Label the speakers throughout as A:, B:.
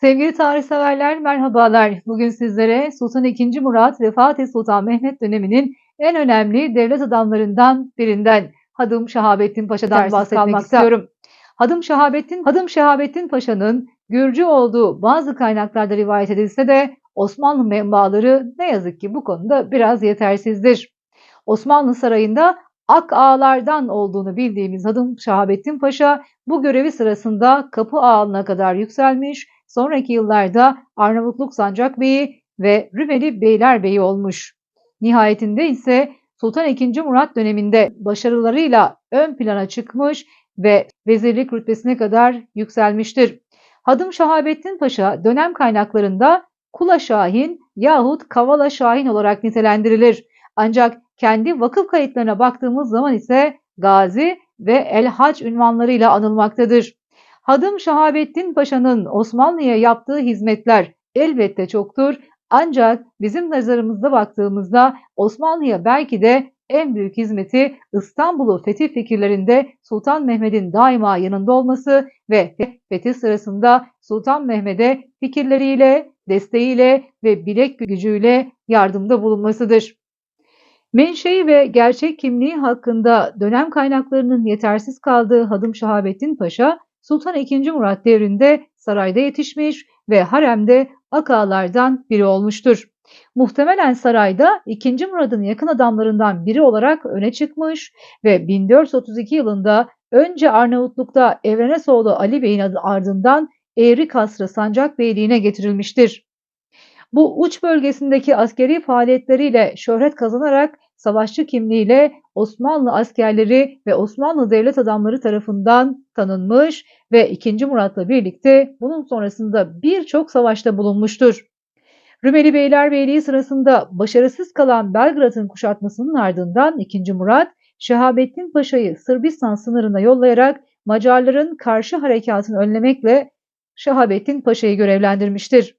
A: Sevgili tarihseverler merhabalar. Bugün sizlere Sultan II. Murat ve Fatih Sultan Mehmet döneminin en önemli devlet adamlarından birinden Hadım Şahabettin Paşa'dan bahsetmek istiyorum. Hadım Şahabettin, Hadım Şahabettin Paşa'nın Gürcü olduğu bazı kaynaklarda rivayet edilse de Osmanlı menbaaları ne yazık ki bu konuda biraz yetersizdir. Osmanlı Sarayı'nda Ak Ağalardan olduğunu bildiğimiz Hadım Şahabettin Paşa bu görevi sırasında Kapı Ağalına kadar yükselmiş Sonraki yıllarda Arnavutluk Sancak Beyi ve Rümeli Beylerbeyi olmuş. Nihayetinde ise Sultan II. Murat döneminde başarılarıyla ön plana çıkmış ve vezirlik rütbesine kadar yükselmiştir. Hadım Şahabettin Paşa dönem kaynaklarında Kula Şahin yahut Kavala Şahin olarak nitelendirilir. Ancak kendi vakıf kayıtlarına baktığımız zaman ise Gazi ve El Hac ünvanlarıyla anılmaktadır. Hadım Şahabettin Paşa'nın Osmanlı'ya yaptığı hizmetler elbette çoktur. Ancak bizim nazarımızda baktığımızda Osmanlı'ya belki de en büyük hizmeti İstanbul'u fetih fikirlerinde Sultan Mehmet'in daima yanında olması ve fetih sırasında Sultan Mehmet'e fikirleriyle, desteğiyle ve bilek gücüyle yardımda bulunmasıdır. Menşei ve gerçek kimliği hakkında dönem kaynaklarının yetersiz kaldığı Hadım Şahabettin Paşa, Sultan II. Murat devrinde sarayda yetişmiş ve haremde akalardan biri olmuştur. Muhtemelen sarayda 2. Murad'ın yakın adamlarından biri olarak öne çıkmış ve 1432 yılında önce Arnavutluk'ta Evrenesoğlu Ali Bey'in ardından Eğri Kasrı Sancak Beyliğine getirilmiştir. Bu uç bölgesindeki askeri faaliyetleriyle şöhret kazanarak savaşçı kimliğiyle Osmanlı askerleri ve Osmanlı devlet adamları tarafından tanınmış ve 2. Murat'la birlikte bunun sonrasında birçok savaşta bulunmuştur. Rümeli Beylerbeyliği sırasında başarısız kalan Belgrad'ın kuşatmasının ardından 2. Murat, Şehabettin Paşa'yı Sırbistan sınırına yollayarak Macarların karşı harekatını önlemekle Şehabettin Paşa'yı görevlendirmiştir.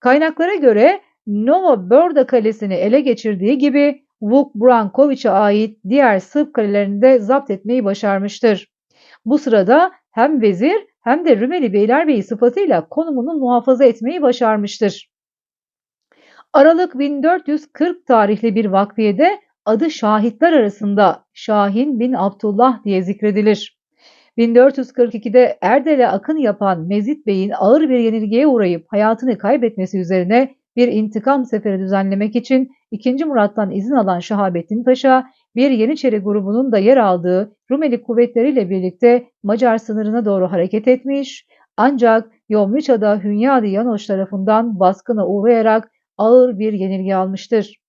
A: Kaynaklara göre Nova Brda Kalesi'ni ele geçirdiği gibi Vuk Brankoviç'e ait diğer Sırp kalelerini de zapt etmeyi başarmıştır. Bu sırada hem vezir hem de Rümeli Beylerbeyi sıfatıyla konumunu muhafaza etmeyi başarmıştır. Aralık 1440 tarihli bir vakfiyede adı şahitler arasında Şahin bin Abdullah diye zikredilir. 1442'de Erdel'e akın yapan Mezit Bey'in ağır bir yenilgiye uğrayıp hayatını kaybetmesi üzerine bir intikam seferi düzenlemek için 2. Murat'tan izin alan Şahabettin Paşa, bir Yeniçeri grubunun da yer aldığı Rumeli kuvvetleriyle birlikte Macar sınırına doğru hareket etmiş, ancak Yomriça'da Hünyadi Yanoş tarafından baskına uğrayarak ağır bir yenilgi almıştır.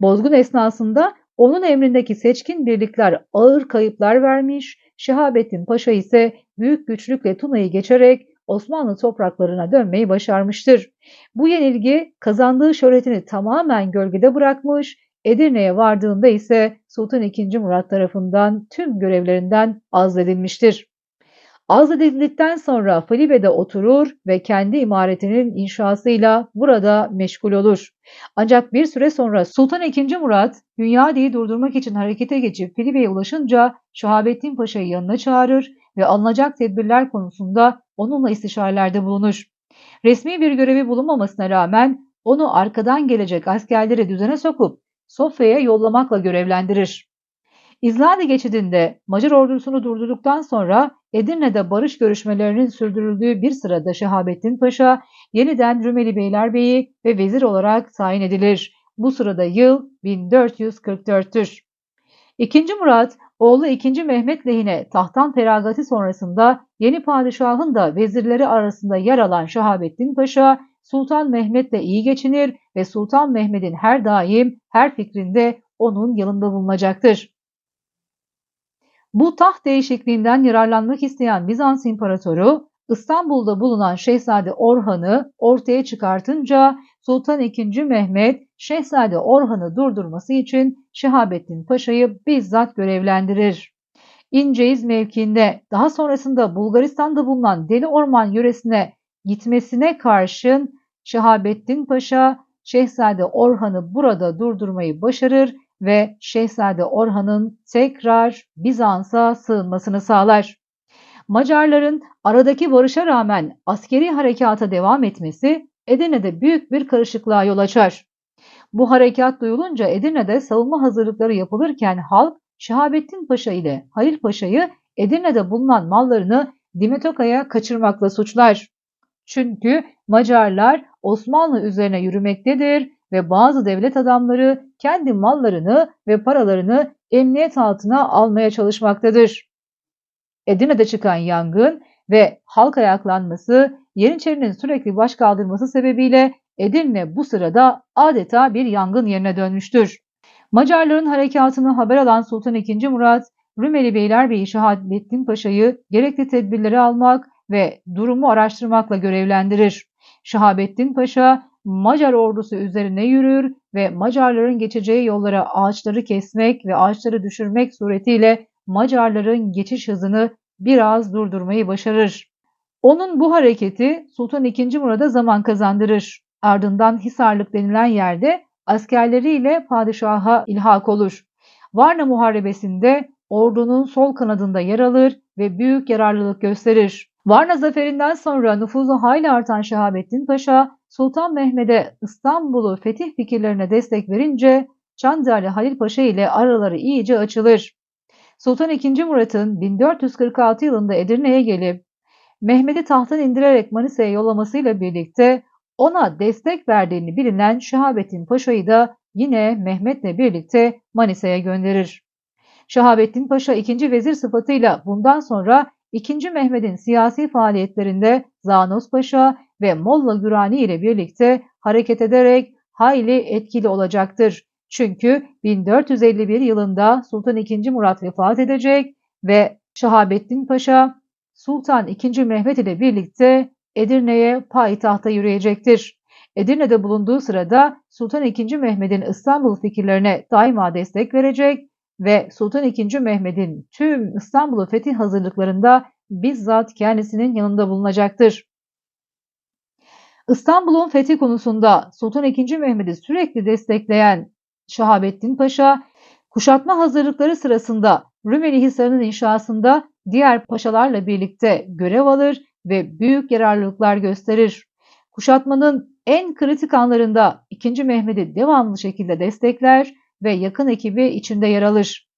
A: Bozgun esnasında onun emrindeki seçkin birlikler ağır kayıplar vermiş, Şehabettin Paşa ise büyük güçlükle Tuna'yı geçerek Osmanlı topraklarına dönmeyi başarmıştır. Bu yenilgi kazandığı şöhretini tamamen gölgede bırakmış, Edirne'ye vardığında ise Sultan II. Murat tarafından tüm görevlerinden azledilmiştir. Azledildikten sonra Falibe'de oturur ve kendi imaretinin inşasıyla burada meşgul olur. Ancak bir süre sonra Sultan II. Murat, Hünyadi'yi durdurmak için harekete geçip Filibe'ye ulaşınca Şahabettin Paşa'yı yanına çağırır ve alınacak tedbirler konusunda onunla istişarelerde bulunur. Resmi bir görevi bulunmamasına rağmen onu arkadan gelecek askerleri düzene sokup Sofya'ya yollamakla görevlendirir. İzlanda geçidinde Macar ordusunu durdurduktan sonra Edirne'de barış görüşmelerinin sürdürüldüğü bir sırada Şehabettin Paşa yeniden Rumeli Beylerbeyi ve vezir olarak tayin edilir. Bu sırada yıl 1444'tür. İkinci Murat Oğlu 2. Mehmet lehine tahttan feragati sonrasında yeni padişahın da vezirleri arasında yer alan Şahabettin Paşa, Sultan Mehmet'le iyi geçinir ve Sultan Mehmet'in her daim her fikrinde onun yanında bulunacaktır. Bu taht değişikliğinden yararlanmak isteyen Bizans İmparatoru İstanbul'da bulunan Şehzade Orhan'ı ortaya çıkartınca Sultan II. Mehmet Şehzade Orhan'ı durdurması için Şehabettin Paşa'yı bizzat görevlendirir. İnceyiz mevkiinde daha sonrasında Bulgaristan'da bulunan Deli Orman yöresine gitmesine karşın Şehabettin Paşa Şehzade Orhan'ı burada durdurmayı başarır ve Şehzade Orhan'ın tekrar Bizans'a sığınmasını sağlar. Macarların aradaki barışa rağmen askeri harekata devam etmesi Edirne'de büyük bir karışıklığa yol açar. Bu harekat duyulunca Edirne'de savunma hazırlıkları yapılırken halk Şehabettin Paşa ile Halil Paşa'yı Edirne'de bulunan mallarını Dimetoka'ya kaçırmakla suçlar. Çünkü Macarlar Osmanlı üzerine yürümektedir ve bazı devlet adamları kendi mallarını ve paralarını emniyet altına almaya çalışmaktadır. Edirne'de çıkan yangın ve halk ayaklanması, Yeniçerinin sürekli baş kaldırması sebebiyle Edirne bu sırada adeta bir yangın yerine dönmüştür. Macarların harekatını haber alan Sultan II. Murat, Rumeli Beylerbeyi Şahabettin Paşa'yı gerekli tedbirleri almak ve durumu araştırmakla görevlendirir. Şahabettin Paşa Macar ordusu üzerine yürür ve Macarların geçeceği yollara ağaçları kesmek ve ağaçları düşürmek suretiyle Macarların geçiş hızını biraz durdurmayı başarır. Onun bu hareketi Sultan II. Murad'a zaman kazandırır. Ardından Hisarlık denilen yerde askerleriyle padişaha ilhak olur. Varna Muharebesi'nde ordunun sol kanadında yer alır ve büyük yararlılık gösterir. Varna zaferinden sonra nüfuzu hayli artan Şehabettin Paşa, Sultan Mehmet'e İstanbul'u fetih fikirlerine destek verince Çandarlı Halil Paşa ile araları iyice açılır. Sultan II. Murat'ın 1446 yılında Edirne'ye gelip Mehmet'i tahttan indirerek Manisa'ya yollamasıyla birlikte ona destek verdiğini bilinen Şehabettin Paşa'yı da yine Mehmet'le birlikte Manisa'ya gönderir. Şehabettin Paşa ikinci vezir sıfatıyla bundan sonra 2. Mehmet'in siyasi faaliyetlerinde Zanos Paşa ve Molla Gürani ile birlikte hareket ederek hayli etkili olacaktır. Çünkü 1451 yılında Sultan II. Murat vefat edecek ve Şahabettin Paşa Sultan II. Mehmet ile birlikte Edirne'ye payitahta yürüyecektir. Edirne'de bulunduğu sırada Sultan II. Mehmet'in İstanbul fikirlerine daima destek verecek ve Sultan II. Mehmet'in tüm İstanbul'u fetih hazırlıklarında bizzat kendisinin yanında bulunacaktır. İstanbul'un fethi konusunda Sultan II. Mehmet'i sürekli destekleyen Şahabettin Paşa, kuşatma hazırlıkları sırasında Rumeli Hisarı'nın inşasında diğer paşalarla birlikte görev alır ve büyük yararlılıklar gösterir. Kuşatmanın en kritik anlarında 2. Mehmet'i devamlı şekilde destekler ve yakın ekibi içinde yer alır.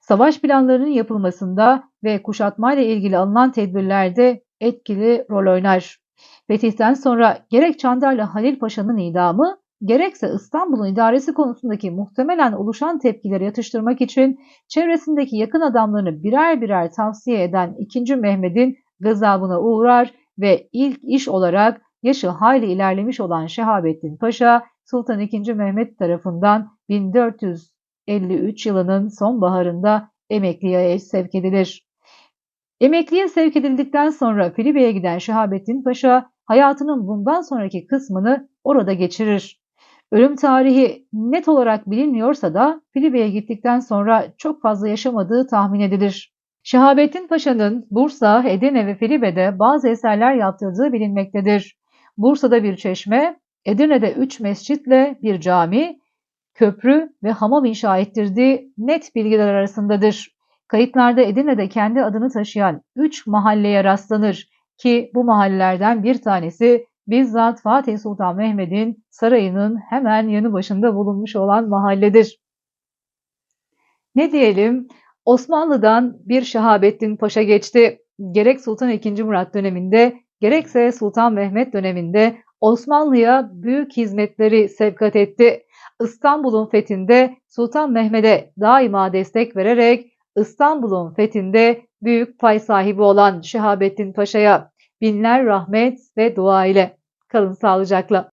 A: Savaş planlarının yapılmasında ve kuşatmayla ilgili alınan tedbirlerde etkili rol oynar. Fetihten sonra gerek Çandarlı Halil Paşa'nın idamı gerekse İstanbul'un idaresi konusundaki muhtemelen oluşan tepkileri yatıştırmak için çevresindeki yakın adamlarını birer birer tavsiye eden 2. Mehmet'in gazabına uğrar ve ilk iş olarak yaşı hayli ilerlemiş olan Şehabettin Paşa Sultan II. Mehmet tarafından 1453 yılının sonbaharında emekliye sevk edilir. Emekliye sevk edildikten sonra Filibe'ye giden Şehabettin Paşa hayatının bundan sonraki kısmını orada geçirir. Ölüm tarihi net olarak bilinmiyorsa da Filibe'ye gittikten sonra çok fazla yaşamadığı tahmin edilir. Şehabettin Paşa'nın Bursa, Edirne ve Filibe'de bazı eserler yaptırdığı bilinmektedir. Bursa'da bir çeşme, Edirne'de üç mescitle bir cami, köprü ve hamam inşa ettirdiği net bilgiler arasındadır. Kayıtlarda Edirne'de kendi adını taşıyan üç mahalleye rastlanır ki bu mahallelerden bir tanesi bizzat Fatih Sultan Mehmet'in sarayının hemen yanı başında bulunmuş olan mahalledir. Ne diyelim? Osmanlı'dan bir Şahabettin Paşa geçti. Gerek Sultan II. Murat döneminde gerekse Sultan Mehmet döneminde Osmanlı'ya büyük hizmetleri sevkat etti. İstanbul'un fethinde Sultan Mehmet'e daima destek vererek İstanbul'un fethinde büyük pay sahibi olan Şehabettin Paşa'ya binler rahmet ve dua ile kalın sağlıcakla.